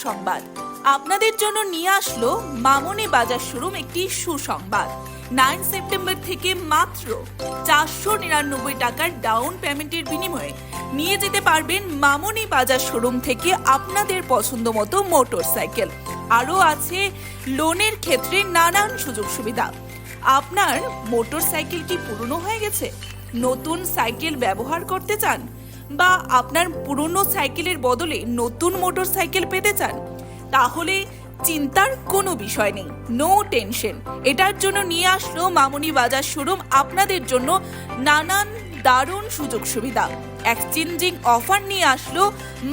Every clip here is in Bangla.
আনন্দ সংবাদ আপনাদের জন্য নিয়ে আসলো মামনি বাজার শোরুম একটি সুসংবাদ। নাইন সেপ্টেম্বর থেকে মাত্র চারশো নিরানব্বই টাকার ডাউন পেমেন্টের বিনিময়ে নিয়ে যেতে পারবেন মামনি বাজার শোরুম থেকে আপনাদের পছন্দ মতো মোটর সাইকেল আরও আছে লোনের ক্ষেত্রে নানান সুযোগ সুবিধা। আপনার মোটর সাইকেল কি পুরনো হয়ে গেছে? নতুন সাইকেল ব্যবহার করতে চান? বা আপনার পুরনো সাইকেলের বদলে নতুন মোটর সাইকেল পেতে চান, তাহলে চিন্তার কোনো বিষয় নেই। নো টেনশন এটার জন্য নিয়ে আসলো মামনি বাজার শোরুম আপনাদের জন্য নানান দারুণ সুযোগ সুবিধা। এক্সচেঞ্জিং অফার নিয়ে আসলো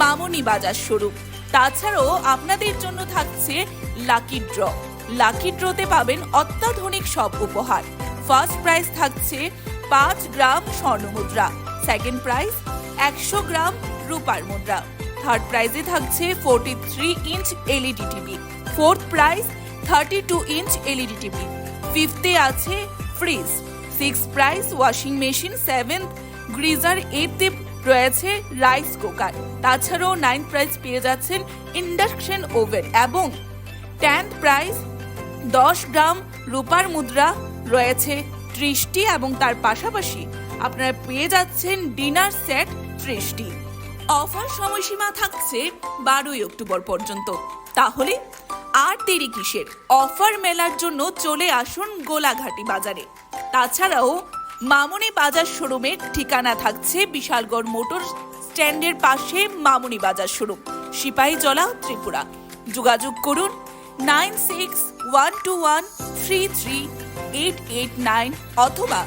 মামনি বাজার শোরুম। তাছাড়াও আপনাদের জন্য থাকছে লাকি ড্র লাকি ড্রতে পাবেন অত্যাধুনিক সব উপহার। ফার্স্ট প্রাইজ থাকছে পাঁচ গ্রাম স্বর্ণমুদ্রা। সেকেন্ড প্রাইজ একশো গ্রাম রূপার মুদ্রা। থার্ড প্রাইজে থাকছে forty three inch LED TV fourth prize thirty two inch LED TV ফিফথে আছে fridge six prize washing machine seventh geyser এইটে রয়েছে রাইস কুকার তাছাড়াও নাইন প্রাইজ পেয়ে যাচ্ছেন ইন্ডাকশন ওভেন এবং টেন্থ প্রাইজ দশ গ্রাম রূপার মুদ্রা রয়েছে ত্রিশটি এবং তার পাশাপাশি আপনারা পেয়ে যাচ্ছেন ডিনার সেট ত্রিশটি অফার সময়সীমা থাকছে বারোই অক্টোবর পর্যন্ত। তাহলে আর দেরি কিসের? অফার মেলার জন্য চলে আসুন গোলাঘাটি বাজারে। তাছাড়াও মামনি বাজার শোরুমের ঠিকানা থাকছে বিশালগড় মোটর স্ট্যান্ডের পাশে মামনি বাজার শোরুম, সিপাহীজলা, ত্রিপুরা। যোগাযোগ করুন nine six one two one three three eight eight nine অথবা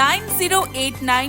nine zero eight nine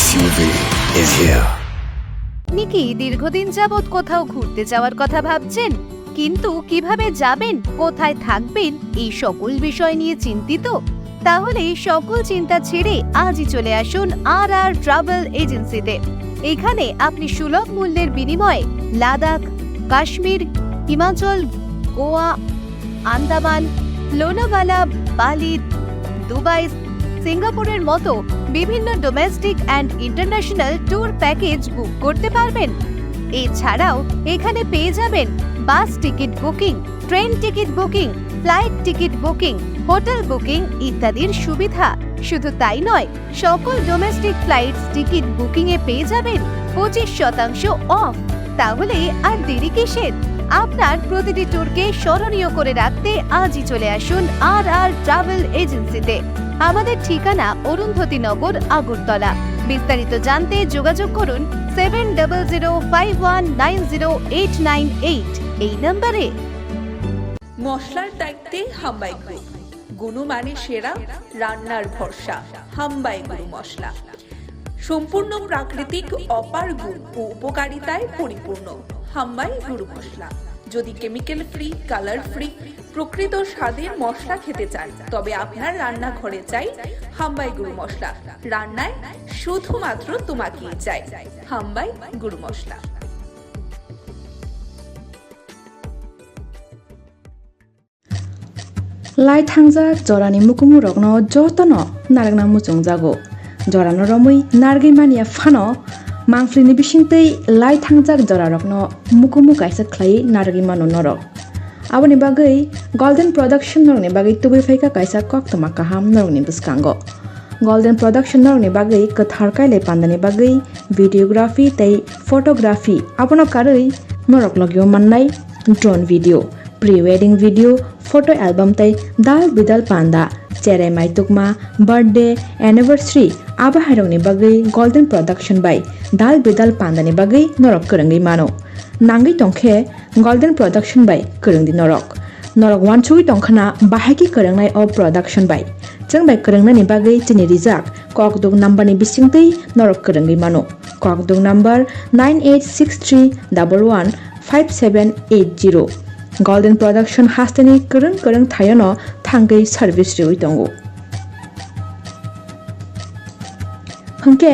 SUV is here. আপনি কি দীর্ঘদিন যাবৎ কোথাও ঘুরতে যাওয়ার কথা ভাবছেন, কিন্তু কীভাবে যাবেন, কোথায় থাকবেন, এই সকল বিষয় নিয়ে চিন্তিত তাহলে সকল চিন্তা ছেড়ে আজই চলে আসুন আর আর ট্রাভেল এজেন্সিতে এখানে আপনি সুলভ মূল্যের বিনিময়ে লাদাখ, কাশ্মীর, হিমাচল, গোয়া, আন্দামান, লোনাভালা, বালি, দুবাই সিঙ্গাপুরের মতো বিভিন্ন domestic and international tour package book করতে পারবেন। এছাড়াও এখানে পেয়ে যাবেন bus ticket booking train ticket booking flight ticket booking hotel booking ইত্যাদির সুবিধা। শুধু তাই নয়, সকল ডোমেস্টিক ফ্লাইট টিকিট বুকিং এ পেয়ে যাবেন পঁচিশ শতাংশ অফ তাহলে আর দেরি কিসের? আপনার প্রতিটি ট্যুরকে স্মরণীয় করে রাখতে আজই চলে আসুন আর আর ট্রাভেল এজেন্সিতে আমাদের ঠিকানা অরুন্ধতী নগর আগরতলা। বিস্তারিত জানতে যোগাযোগ করুন seven double zero five one nine zero eight nine eight এই নম্বরে। মশলার দায়িত্বে হাম্বাই গ্রুপ গুণমানে সেরা, রান্নার ভরসা, হাম্বাই গুরু মশলা। সম্পূর্ণ প্রাকৃতিক, অপার গুণ ও উপকারিতায় পরিপূর্ণ, হাম্বাই গুরু মশলা। যদি কেমিক্যাল ফ্রি কালার ফ্রি প্রকৃত স্বাদের মশলা খেতে চান, তবে আপনার রান্না ঘরে চাই হাম্বাই গুরু মশলা। রান্নায় শুধুমাত্র তোমাকে চাই, হাম্বাই গুরু মশলা। লাই থাংজা জরানি মুকুমু, রগ্ন যত নারাগ নামু চং জাগো জরানো রমই নারগে মানিয়া ফানো mangflini bisingtei lai thangjak jora rokno mukumu kaisa khlai nargui mano norok aboni bagui golden production norni bagui tubui phaika kaisa koktoma kaham norni biskango golden production norni bagui kathar kaile pandani bagui videography tei photography abono karui norok logio mannai drone video pre-wedding video photo album তাই দাল বিদাল পান্দা চেরাই মাইতুকমা birthday anniversary abahairokni bagui golden production by dal bedal pandani bagui norok korangui mano nangui tongkhe golden production by korangdi norok norok wanchui tongkhana bahaki korangnai o production by जों bai korangnani bagui chini rijak kokdung number ni bisingtui norok korangui mano kokdung number 9863115780 golden production hastani korang korang thayano thangai service riwi tongo hangke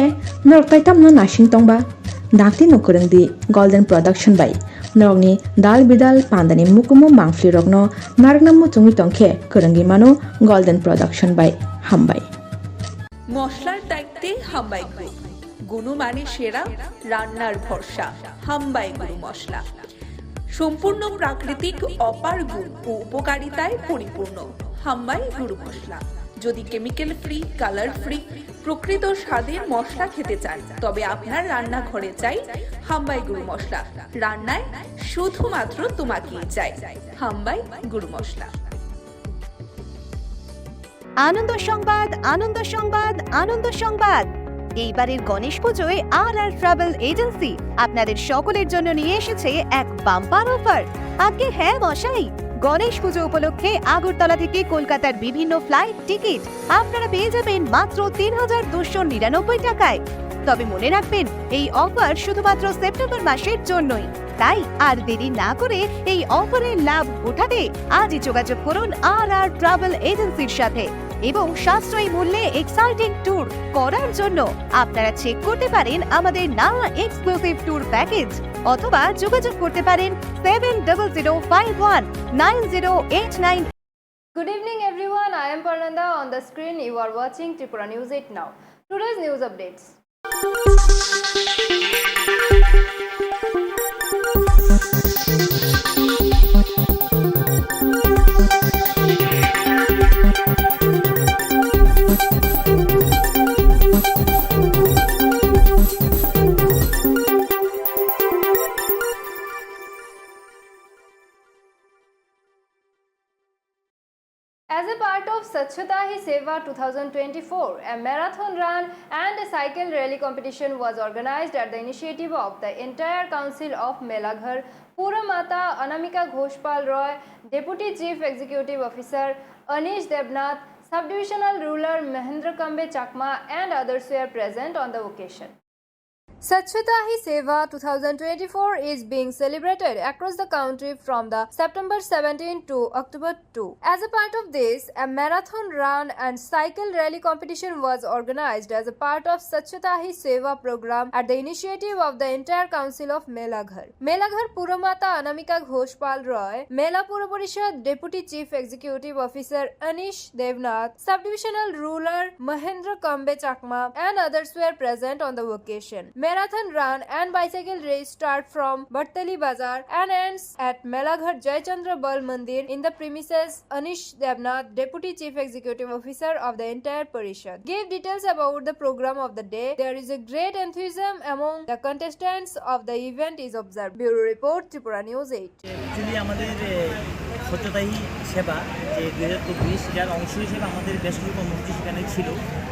norok tai tamno nasing tongba dakti no korangdi golden production by norokni dal bidal pandani mukumu mangfli rokno narakna muchungi tongkhe korangi mano golden production by hambai মশলার দায়িত্বে হাম্বাই গ্রুপ গুণমানে সেরা রান্নার ভরসা হাম্বাই গুরু মশলা সম্পূর্ণ প্রাকৃতিক অপার গুণ ও উপকারিতায় পরিপূর্ণ হাম্বাই গুরু মশলা যদি কেমিক্যাল ফ্রি কালার ফ্রি প্রকৃত স্বাদের মশলা খেতে চান, তবে আপনার রান্নাঘরে চাই হাম্বাই গুরু মশলা। রান্নায় শুধুমাত্র তোমাকেই চাই, হাম্বাই গুরু মশলা। আনন্দ সংবাদ আনন্দ সংবাদ আনন্দ সংবাদ। এইবারের গণেশ পুজোয় আর আর ট্রাভেল এজেন্সি আপনাদের সকলের জন্য নিয়ে এসেছে এক বাম্পার অফার। আগে হ্যাঁ মশাই। গণেশ পুজো উপলক্ষে আগরতলা থেকে কলকাতার বিভিন্ন ফ্লাইট টিকিট আপনারা পেয়ে যাবেন মাত্র তিন হাজার দুশো নিরানব্বই টাকায়। তবে মনে রাখবেন, এই অফার শুধুমাত্র সেপ্টেম্বর মাসের জন্যই। তাই আর দেরি না করে এই অফারের লাভ ওঠাতে আজই যোগাযোগ করুন আর আর ট্রাভেল এজেন্সির সাথে। এবং সাশ্রয়ী মূল্যে এক্সাইটিং ট্যুর করার জন্য আপনারা চেক করতে পারেন আমাদের নানা এক্সক্লুসিভ ট্যুর প্যাকেজ অথবা যোগাযোগ করতে পারেন seven double zero five one nine zero eight nine Good evening, everyone. I am Parnanda. On the screen, you are watching Tripura News 8 now. Today's news updates. As Seva 2024, a marathon run and a cycle rally competition was organized at the initiative of the entire council of Melaghar, Pura Mata Anamika Ghoshpal Roy, Deputy Chief Executive Officer Anish Debnath, Subdivisional Ruler Mahendra Kambe Chakma and others were present on the occasion. Swachhata Hi Seva 2024 is being celebrated across the country from the September 17 to October 2. As a part of this, a marathon run and cycle rally competition was organized as a part of Swachhata Hi Seva program at the initiative of the entire council of Melaghar. Melaghar Puramata Anamika Ghoshpal Roy, Mela Pura Parishad Deputy Chief Executive Officer Anish Devnath, Subdivisional Ruler Mahendra Kambe Chakma and others were present on the occasion. Marathon run and bicycle race start from Bhattali Bazar and ends at Melaghar Jaychandra Bal Mandir in the premises Anish Devnath, Deputy Chief Executive Officer of the entire Parishad. Gave details about the program of the day. There is a great enthusiasm among the contestants of the event is observed. Bureau Report, Tripura News 8. স্বচ্ছতাই সেবা যে দু হাজার চব্বিশ, যার অংশ হিসেবে আমাদের বেশ কিছু কর্মসূচি সেখানে ছিল।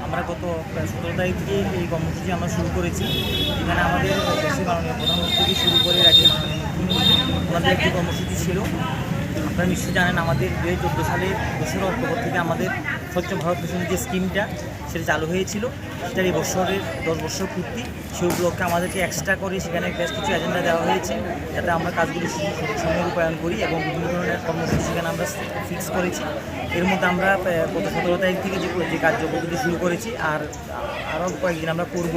আমরা গত সতেরো তারিখ থেকে এই কর্মসূচি আমরা শুরু করেছি। যেখানে আমাদের দেশের মাননীয় প্রধানমন্ত্রী শুরু করে রাজ্যের মাননীয় মুখ্যমন্ত্রী একটি কর্মসূচি ছিল। আপনারা নিশ্চয়ই জানেন, আমাদের দু হাজার চোদ্দ সালে দোসরা অক্টোবর থেকে আমাদের স্বচ্ছ ভারত মিশন যে স্কিমটা, সেটা চালু হয়েছিল, সেটার এই বছরের দশ বছর পূর্তি। সেই উপলক্ষে আমাদেরকে এক্সট্রা করে সেখানে বেশ কিছু এজেন্ডা দেওয়া হয়েছে, যাতে আমরা কাজগুলি সু- সঠিক রূপায়ণ করি এবং বিভিন্ন ধরনের কর্মসূচি সেখানে আমরা ফিক্স করেছি। এর মধ্যে আমরা গত সতেরো তারিখ থেকে যে যে কার্যপদ্ধতি শুরু করেছি, আর আরও কয়েকদিন আমরা করব।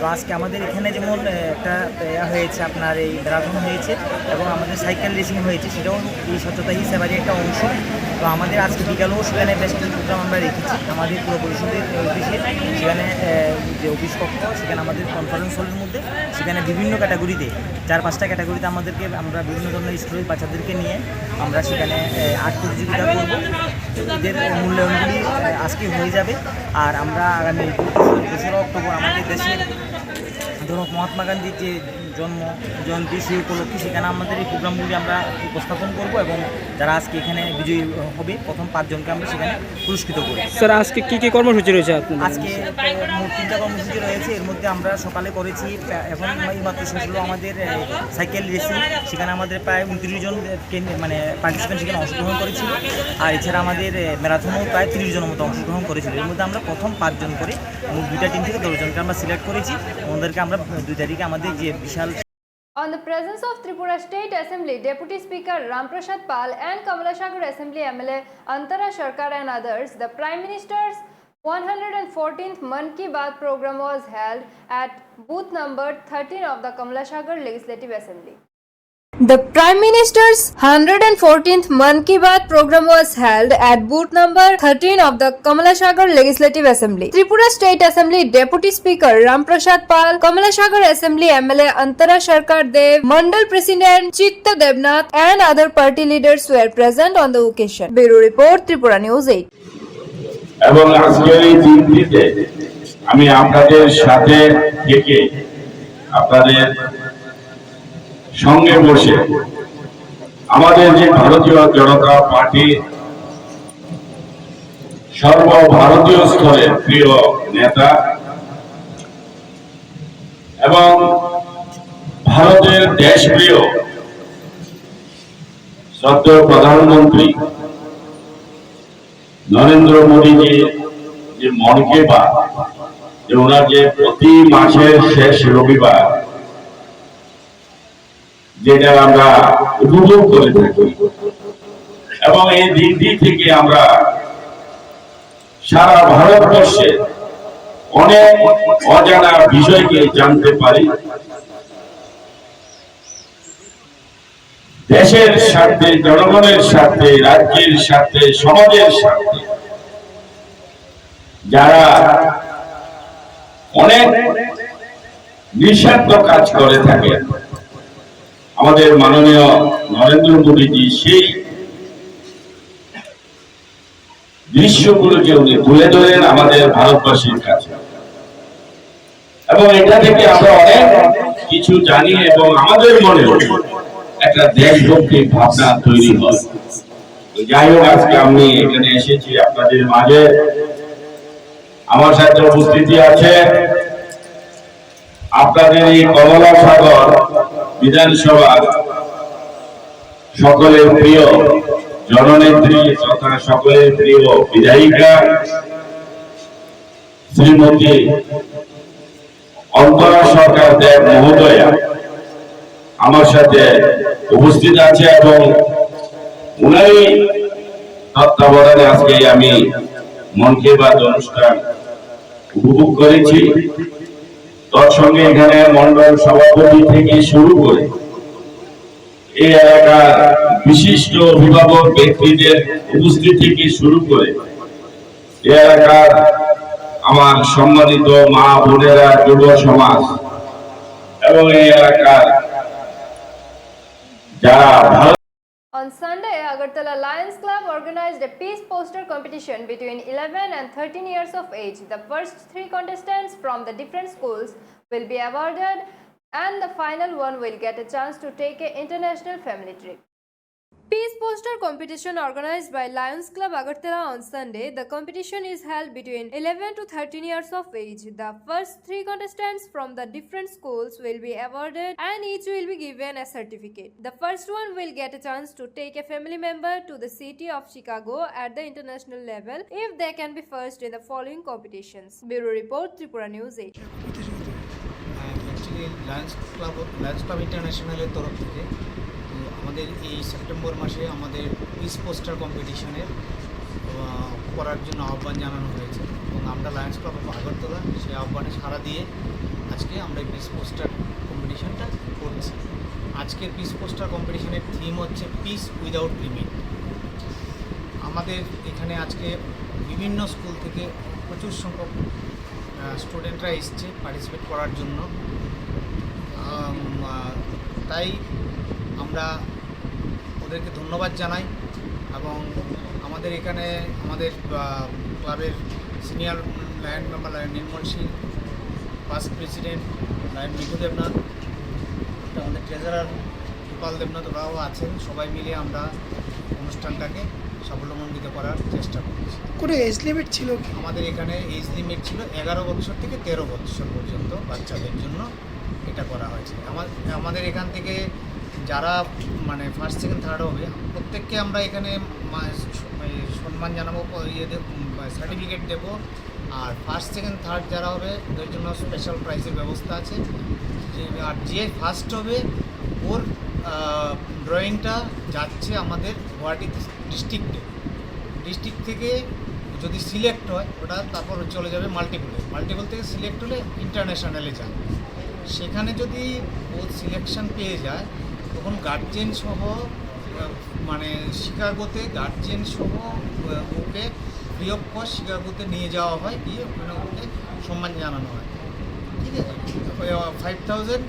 তো আজকে আমাদের এখানে যেমন একটা ইয়া হয়েছে, আপনার এই ম্যারাথন হয়েছে এবং আমাদের সাইকেল রেসিং হয়েছে, সেটাও এই স্বচ্ছতা হি সেবারই একটা অংশ। তো আমাদের আজকে বিকালেও সেখানে বেশ কিছু প্রোগ্রাম আমরা রেখেছি আমাদের পুরো পরিষদের অফিসে সেখানে যে অফিস কক্ষ, সেখানে আমাদের কনফারেন্স হলের মধ্যে, সেখানে বিভিন্ন ক্যাটাগরিতে চার পাঁচটা ক্যাটাগরিতে আমাদেরকে, আমরা বিভিন্ন ধরনের স্টুডেন্ট বাচ্চাদেরকে নিয়ে আমরা সেখানে আর্ট প্রতিযোগিতা করব। এদের মূল্যায়নগুলি আজকে হয়ে যাবে। আর আমরা আগামী দোসরা অক্টোবর আমাদের দেশের ধরো মহাত্মা গান্ধীর যে জন্ম জয়ন্তী সেই উপলক্ষে সেখানে আমাদের এই প্রোগ্রামগুলি আমরা উপস্থাপন করব এবং যারা আজকে এখানে বিজয়ী হবে প্রথম পাঁচজনকে আমরা সেখানে পুরস্কৃত করব। স্যার আজকে কী কি কর্মসূচি রয়েছে আজকে মোট তিনটা কর্মসূচি রয়েছে। এর মধ্যে আমরা সকালে করেছি এখন এই মাত্র শেষ হলো আমাদের সাইকেল রেসিং। সেখানে আমাদের প্রায় উনত্রিশ জন মানে পার্টিসিপেন্ট সেখানে অংশগ্রহণ করেছিল। আর এছাড়া আমাদের ম্যারাথনেও প্রায় তিরিশ জনের মতো অংশগ্রহণ করেছিল। এর মধ্যে আমরা প্রথম পাঁচজন করে মোট দুইটা টিম থেকে দশজনকে আমরা সিলেক্ট করেছি। ওদেরকে আমরা দুই তারিখে আমাদের যে বিশাল On the presence of Tripura State Assembly Deputy Speaker Ramprasad Pal and Kamalashakar Assembly MLA Antara Sharkar and others, the Prime Minister's 114th Mann Ki Baat program was held at booth number 13 of the Kamalashakar Legislative Assembly. The Prime Minister's 114th Mann Ki Baat program was held at booth number 13 of the Kamalashagar Legislative Assembly. Tripura State Assembly Deputy Speaker Ramprasad Pal, Kamalashagar Assembly MLA Antara Sharkar Dev, Mandal President Chitta Devnath and other party leaders were present on the occasion. Bureau Report Tripura News 8. এবং আজকের এই দিনটিতে আমি আপনাদের সাথে থেকে আপনাদের সঙ্গে বসে আমাদের যে ভারতীয় জনতা পার্টি সর্বভারতীয় স্তরের প্রিয় নেতা এবং ভারতের দেশপ্রিয় শ্রদ্ধেয় প্রধানমন্ত্রী নরেন্দ্র মোদীজি যে মনকে বা যে ওনার যে প্রতি মাসের শেষ রবিবার যেটা আমরা উপভোগ করে। থাকি এবং এই দিনটি থেকে আমরা সারা ভারতবর্ষে অনেক অজানা বিষয়কে জানতে পারি। দেশের স্বার্থে, জনগণের স্বার্থে, রাজ্যের স্বার্থে, সমাজের স্বার্থে যারা অনেক নিঃস্বার্থ কাজ করে থাকে আমাদের মাননীয় নরেন্দ্র মোদীজি সেই দৃশ্যগুলোকে উনি তুলে ধরেন আমাদের ভারতবাসীর কাছে। এবং এটা থেকে আমরা অনেক কিছু জানি এবং আমাদের মনে একটা দেশভক্তির ভাবনা তৈরি হয়। যাই হোক, আজকে আমি এখানে এসেছি আপনাদের মাঝে। আমার সাথে উপস্থিতি আছে আপনাদের এই কমলা সাগর বিধানসভার সকলের প্রিয় জননেত্রী তথা সকলের প্রিয় বিধায়িকা শ্রীমতী অন্তরা সরকার দেব মহোদয়া আমার সাথে উপস্থিত আছে এবং উনারই তত্ত্বাবধানে আজকে আমি মন কি বাত অনুষ্ঠান উপভোগ করেছি। তৎসঙ্গে এখানে মন্ডল সভাপতি থেকে শুরু করে এই এলাকার বিশিষ্ট অভিভাবক ব্যক্তিদের উপস্থিতি থেকে শুরু করে এই এলাকার আমার সম্মানিত মা বোনেরা যুব সমাজ এবং এই এলাকার যারা Agartala Lions Club organized a peace poster competition between 11 and 13 years of age. The first three contestants from the different schools will be awarded and the final one will get a chance to take a international family trip. Peace poster competition organized by Lions Club Agartala on Sunday. The competition is held between 11 to 13 years of age. The first three contestants from the different schools will be awarded and each will be given a certificate. The first one will get a chance to take a family member to the city of Chicago at the international level if they can be first in the following competitions. Bureau Report Tripura News 8. Actually lions club lions club ইন্টারন্যাশনালের তরফ থেকে তো আমাদের এই সেপ্টেম্বর মাসে আমাদের পিস পোস্টার কম্পিটিশনের করার জন্য আহ্বান জানানো হয়েছে। এবং আমরা লায়ন্স ক্লাব অফ আগরতলা, সেই আহ্বানে সাড়া দিয়ে আজকে আমরা এই পিস পোস্টার কম্পিটিশনটা করছি। আজকের পিস পোস্টার কম্পিটিশনের থিম হচ্ছে পিস উইদাউট লিমিট আমাদের এখানে আজকে বিভিন্ন স্কুল থেকে প্রচুর সংখ্যক স্টুডেন্টরা এসছে পার্টিসিপেট করার জন্য। তাই আমরা ওদেরকে ধন্যবাদ জানাই এবং আমাদের এখানে আমাদের ক্লাবের senior lion member lion Nirmal Singh past president lion Mithu Debnath আমাদের ট্রেজারার গোপাল দেবনাথ ওরাও আছেন। সবাই মিলে আমরা অনুষ্ঠানটাকে সাফল্যমণ্ডিত করার চেষ্টা করছি। কোনো এজ লিমিট ছিল আমাদের এখানে এজ লিমিট ছিল এগারো বছর থেকে তেরো বছর পর্যন্ত বাচ্চাদের জন্য এটা করা হয়েছে। আমার আমাদের এখান থেকে যারা মানে ফার্স্ট সেকেন্ড থার্ড হবে, প্রত্যেককে আমরা এখানে মা- সম্মান জানাব ইয়ে সার্টিফিকেট দেবো। আর ফার্স্ট সেকেন্ড থার্ড যারা হবে, ওদের জন্য স্পেশাল প্রাইজের ব্যবস্থা আছে। আর যে ফার্স্ট হবে, ওর ড্রয়িংটা যাচ্ছে আমাদের গুয়াহাটি ডিস্ট্রিক্টে ডিস্ট্রিক্ট থেকে যদি সিলেক্ট হয়, ওটা তারপর চলে যাবে মাল্টিপলে মাল্টিপল থেকে সিলেক্ট হলে ইন্টারন্যাশনালে যাবে। সেখানে যদি ও সিলেকশন পেয়ে যায় তখন গার্জেন সহ মানে শিকাগোতে গার্জেন সহ ওকে ফ্রি কস্ট শিকাগোতে নিয়ে যাওয়া হয়, গিয়ে ওখানে ওকে সম্মান জানানো হয়। ঠিক আছে? Five thousand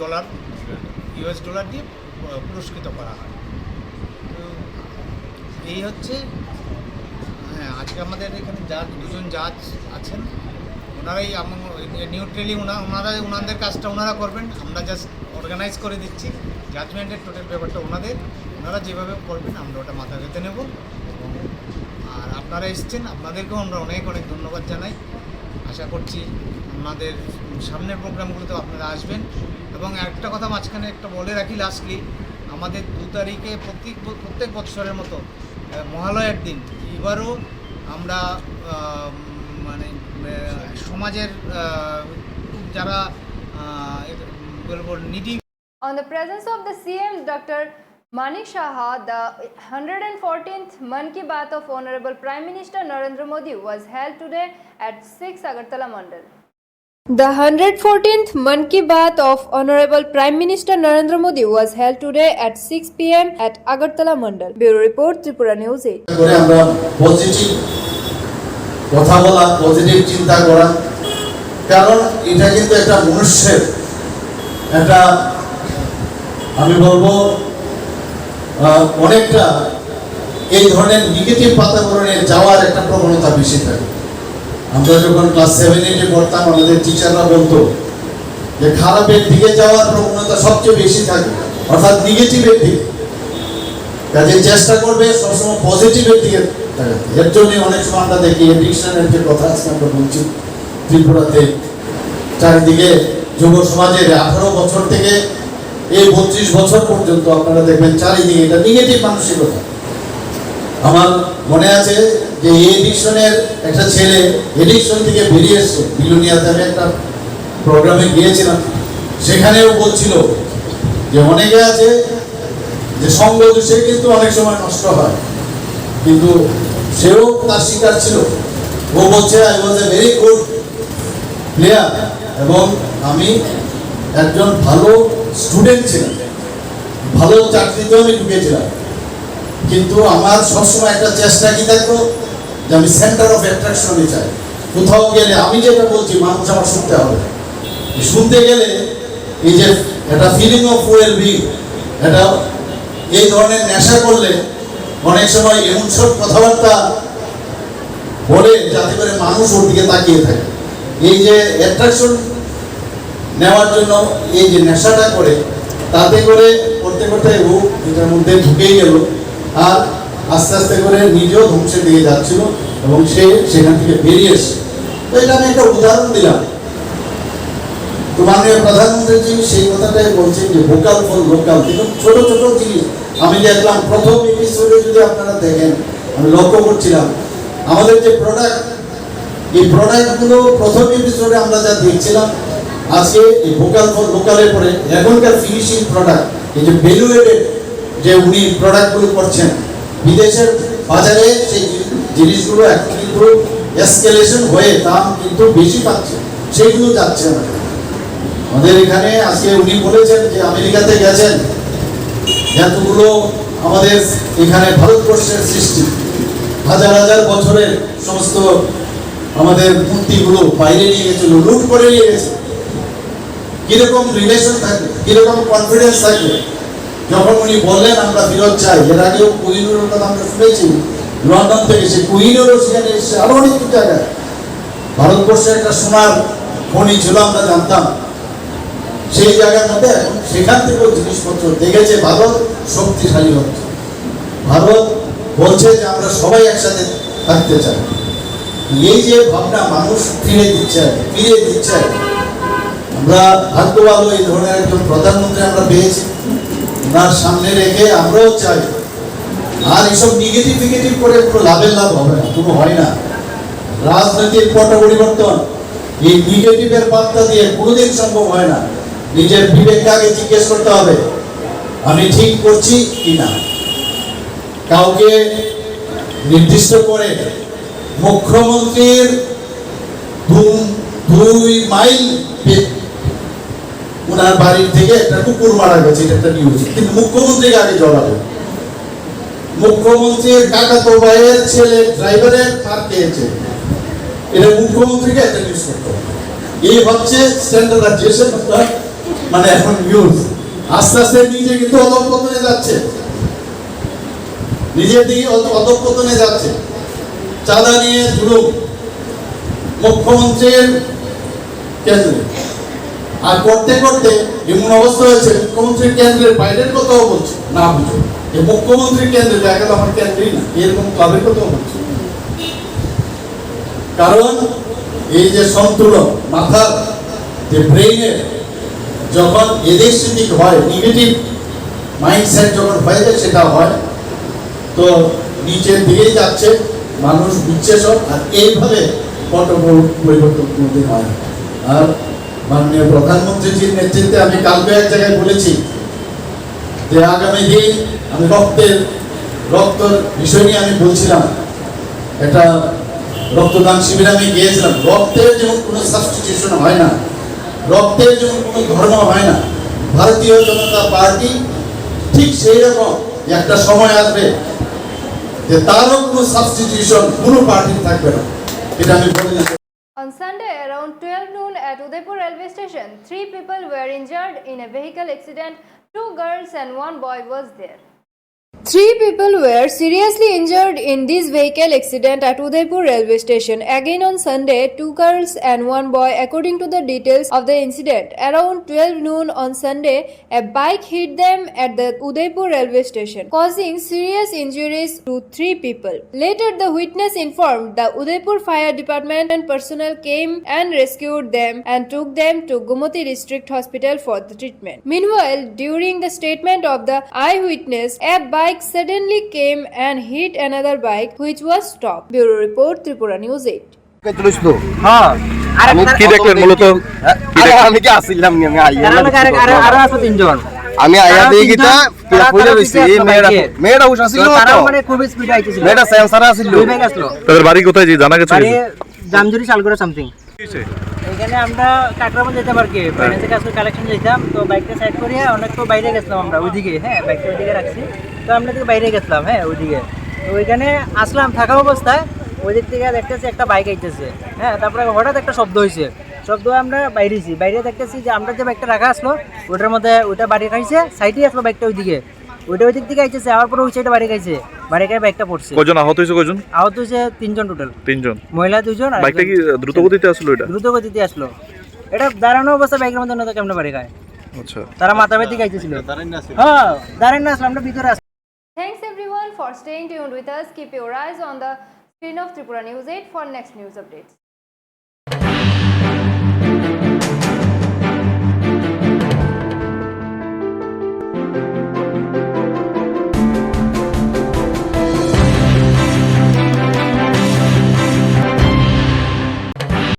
dollar US dollar দিয়ে পুরস্কৃত করা হয়। তো এই হচ্ছে হ্যাঁ আজকে আমাদের এখানে জাজ দুজন জাজ আছেন। ওনারাই নিউট্রেলি ওনারাই ওনাদের কাজটা ওনারা করবেন। আমরা জাস্ট অর্গানাইজ করে দিচ্ছি। জাজমেন্টের টোটাল ব্যাপারটা ওনাদের। ওনারা যেভাবে করবেন, আমরা ওটা মাথা পেতে নেব। আর আপনারা এসছেন, আপনাদেরকেও আমরা অনেক অনেক ধন্যবাদ জানাই। আশা করছি আমাদের সামনের প্রোগ্রামগুলোতেও আপনারা আসবেন। এবং একটা কথা মাঝখানে একটা বলে রাখি লাস্টলি আমাদের দু তারিখে প্রত্যেক প্রত্যেক বৎসরের মতো মহালয়ার দিন। এবারও আমরা মানে সমাজের যারা On the presence of the CM, Dr. Manik Shaha, the 114th Man Ki Baat of Honorable Prime Minister Narendra Modi was held today at 6 Agartala Mandal. The 114th Man Ki Baat of Honorable Prime Minister Narendra Modi was held today at 6 pm at Agartala Mandal. Bureau Report, Tripura News 8. করে আমরা পজিটিভ কথা বলা পজিটিভ চিন্তা করা কারণ এটা কিন্তু একটা মনুষ্যের একটা, আমি বলব অনেকটা এই ধরনের নেগেটিভ বাতাবরণে যাওয়ার একটা প্রবণতা বেশি থাকে। আমরা যখন ক্লাস সেভেন এইটে পড়তাম, আমাদের টিচাররা বলতো যে খারাপের দিকে যাওয়ার প্রবণতা সবচেয়ে বেশি থাকে, অর্থাৎ নেগেটিভের দিকে। কাজে চেষ্টা করবে, সবসময় পজিটিভের দিকে এর জন্য অনেক সময় আমরা দেখি এডিকশনের যে কথা আজকে আমরা বলছি, ত্রিপুরাতে চারিদিকে যুব সমাজের আঠারো বছর থেকে এই বত্রিশ বছর পর্যন্ত আপনারা দেখবেন চারিদিকে এটা নেগেটিভ মানসিকতা। আমার মনে আছে যে এই এডিকশনের একটা ছেলে এডিকশন থেকে বেরিয়ে এসছে। বিলুনিয়াতে আমি একটা প্রোগ্রামে গিয়েছিলাম। সেখানেও বলছিল যে অনেকে আছে যে সঙ্গ সে কিন্তু অনেক সময় নষ্ট হয়। কিন্তু সেও তার শিকার ছিল। ও বলছে I was a very good player এবং আমি একজন ভালো স্টুডেন্ট ছিলাম। ভালো চাকরিতেও আমি ঢুকেছিলাম। কিন্তু আমার সবসময় একটা চেষ্টা কি থাকতো যে আমি সেন্টার অফ অ্যাট্রাকশনে চাই কোথাও গেলে আমি যেটা বলছি, মানুষ আমার শুনতে হবে। শুনতে গেলে এই যে একটা ফিলিং অফ ওয়েল বিং এটা এই ধরনের নেশা করলে অনেক সময় এমন সব কথাবার্তা বলে যাতে করে মানুষ ওর দিকে তাকিয়ে থাকে। এই যে অ্যাট্রাকশন নেওয়ার জন্য এই যে নেশাটা করে, তাতে করে করতে করতে ও এটার মধ্যে ঢুকেই গেল। আর আস্তে আস্তে করে নিজেও ধ্বংসের দিকে যাচ্ছিল এবং সে সেখান থেকে বেরিয়ে এসে। তো এটা আমি একটা উদাহরণ দিলাম। তো মাননীয় প্রধানমন্ত্রীজি সেই কথাটাই বলছেন যে ভোকাল ফর লোকাল দেখুন, ছোট ছোট জিনিস। আমি দেখলাম, প্রথম এপিসোডে যদি আপনারা দেখেন, আমি লক্ষ্য করছিলাম, আমাদের যে প্রোডাক্ট এই প্রোডাক্টগুলো প্রথম এপিসোডে আমরা যা দেখছিলাম আজকে এই ভোকাল ফর লোকালের পরে এখনকার ফিনিশিং প্রোডাক্ট এই যে ভ্যালুয়েটেড যে উনি প্রোডাক্টগুলো করছেন, বিদেশের বাজারে সেই জিনিসগুলো এখন কিন্তু এসকেলেশন হয়ে দাম কিন্তু বেশি পাচ্ছে, সেইগুলো যাচ্ছে না। আমাদের এখানে আজকে উনি বলেছেন যে আমেরিকাতে গেছেন, এতগুলো আমাদের এখানে ভারতবর্ষের সৃষ্টি, হাজার হাজার বছরের সমস্ত আমাদের মূর্তিগুলো বাইরে নিয়ে গেছিল, লুট করে নিয়ে গেছে। কীরকম রিলেশন থাকবে, কীরকম কনফিডেন্স থাকবে? যখন উনি বললেন, আমরা ফেরত চাই। এর আগেও কোহিনুরের কথা আমরা শুনেছি। লন্ডন থেকে এসে কুইনেরও সেখানে এসে আরও অনেক জায়গায়। ভারতবর্ষে একটা সোনার খনি ছিল, আমরা জানতাম। সেই জায়গার মধ্যে সেখান থেকেও জিনিসপত্র দেখেছে, ভারত শক্তিশালী হচ্ছে। ভারত বলছে যে, আমরা সবাই একসাথে থাকতে চাই। এই যে ভাবনা মানুষ ফিরে দিচ্ছে ফিরে দিচ্ছে। আমরা ভাগ্য ভালো এই ধরনের একজন প্রধানমন্ত্রী আমরা পেয়েছি। ওনার সামনে রেখে আমরাও চাই। আর এসব নেগেটিভ নেগেটিভ করে কোনো লাভের লাভ হবে না, কোনো হয় না। রাজনৈতিক পট পরিবর্তন, এই নেগেটিভের বার্তা দিয়ে কোনোদিন সম্ভব হয় না। নিজের বিবেককে আগে জিজ্ঞেস করতে হবে, আমি ঠিক করছি কি না কাউকে নির্দিষ্ট করে মুখ্যমন্ত্রীর দুই মাইল ওনার বাড়ির থেকে একটা কুকুর মারা গেছে, এটা একটা নিউজ কিন্তু মুখ্যমন্ত্রীকে আগে জড়াবে। মুখ্যমন্ত্রীর কাকাতো ভাইয়ের ছেলে ড্রাইভারের মার খেয়েছে এটা মুখ্যমন্ত্রীকে একটা নিউজ করতে এই হচ্ছে স্ট্যান্ডার্ডাইজেশন মানে এখন নিউজ আস্তে আস্তে নিজে কিন্তু অধঃপতনে যাচ্ছে। নিজের দিকে অধ- অধঃপতনে যাচ্ছে। চাঁদা নিয়ে ধুলুম মুখ্যমন্ত্রীর কেন্দ্রে। আর করতে করতে এমন অবস্থা হয়েছে কেন্দ্রের বাইরের কথাও বলছে, না কেন্দ্রে, দেখা আমার কেন্দ্রেই না এরকম ক্লাবের কথাও বলছে। কারণ এই যে সন্তুলন মাথার যে ব্রেইনের, যখন এদের হয় নেগেটিভ মাইন্ডসেট যখন হয়ে যায়, সেটা হয়। তো নিচের দিকেই যাচ্ছে, মানুষ বুঝছে সব আর এইভাবে পট পরিবর্তন হয় আর মাননীয় প্রধানমন্ত্রীজির নেতৃত্বে আমি কালকে এক জায়গায় বলেছি যে আগামী দিন আমি রক্তের, রক্তর বিষয় নিয়ে আমি বলছিলাম। একটা রক্তদান শিবিরে আমি গিয়েছিলাম। রক্তের যেমন কোনো সাবস্টিটিউশন হয় না, রক্তের যেমন কোনো ধর্ম হয় না, ভারতীয় জনতা পার্টি ঠিক সেই রকম একটা সময় আসবে যে তারও কোনো সাবস্টিটিউশন কোনো পার্টির থাকবে না। এটা আমি বলে On Sunday around 12 noon at Udaipur railway station, three people were injured in a vehicle accident. Two girls and one boy was there. Three people were seriously injured in this vehicle accident at Udaipur railway station. Again on Sunday, two girls and one boy, according to the details of the incident. Around 12 noon on Sunday, a bike hit them at the Udaipur railway station, causing serious injuries to three people. Later, the witness informed the Udaipur fire department and personnel came and rescued them and took them to Gumati district hospital for the treatment. Meanwhile, during the statement of the eyewitness, a bike suddenly came and hit another bike which was stopped. Bureau report Tripura News 8. আমি কি দেখলেন মূলত আমি কি আসছিলাম আমি আইয়া আরও আছে তিনজন। আমি আইয়া দিয়ে গিতা পুরা তারা মানে স্পিড আইতেছিল। মেয়েটা সেন্সার আছিল আসলো তাদের বাড়ি কোথায় জানা গেছে? জামজুরি শালগড়া সামথিং এখানে আমরা কাকরাবন যেতাম আর কি। ফাইন্যান্সের কাছে কালেকশন যেতাম তো বাইকটা সাইড করিয়া অনেক তো বাইরে গেছিলাম আমরা। ওইদিকে হ্যাঁ বাইকটা ওইদিকে রাখছি। তো আমরা থেকে বাইরে গেছিলাম হ্যাঁ ওইদিকে। তো ওইখানে আসলাম থাকা অবস্থায় ওই দিক থেকে দেখতেছি একটা বাইক আইতেছে হ্যাঁ তারপরে হঠাৎ একটা শব্দ হয়েছে শব্দ আমরা বাইরেছি বাইরে দেখতেছি যে আমরা যে বাইকটা রাখা আসলো ওটার মধ্যে ওইটা বাড়ি খাইছে সাইডে আসলো বাইকটা ওইদিকে। ওইটা ওই দিক থেকে আইতেছে আবার পরে ওই সাইডে বাড়ি খাইছে বাড়ি খাই বাইকটা পড়ছে। কজন? আহত হয়েছে কজন? আহত হয়েছে তিনজন টোটাল তিনজন। মহিলা দুজন আর বাইকটা কি দ্রুত গতিতে আসলো এটা? দ্রুত গতিতে আসলো। এটা দাঁড়ানো অবস্থা বাইকের মধ্যে কেমন বাড়ি খায়? আচ্ছা। তারা মাথা ব্যথি খাইতেছিল হ্যাঁ দাঁড়ান না আসলো আমরা ভিতরে আসলাম Thanks everyone for staying tuned with us. Keep your eyes on the screen of Tripura News 8 for next news updates.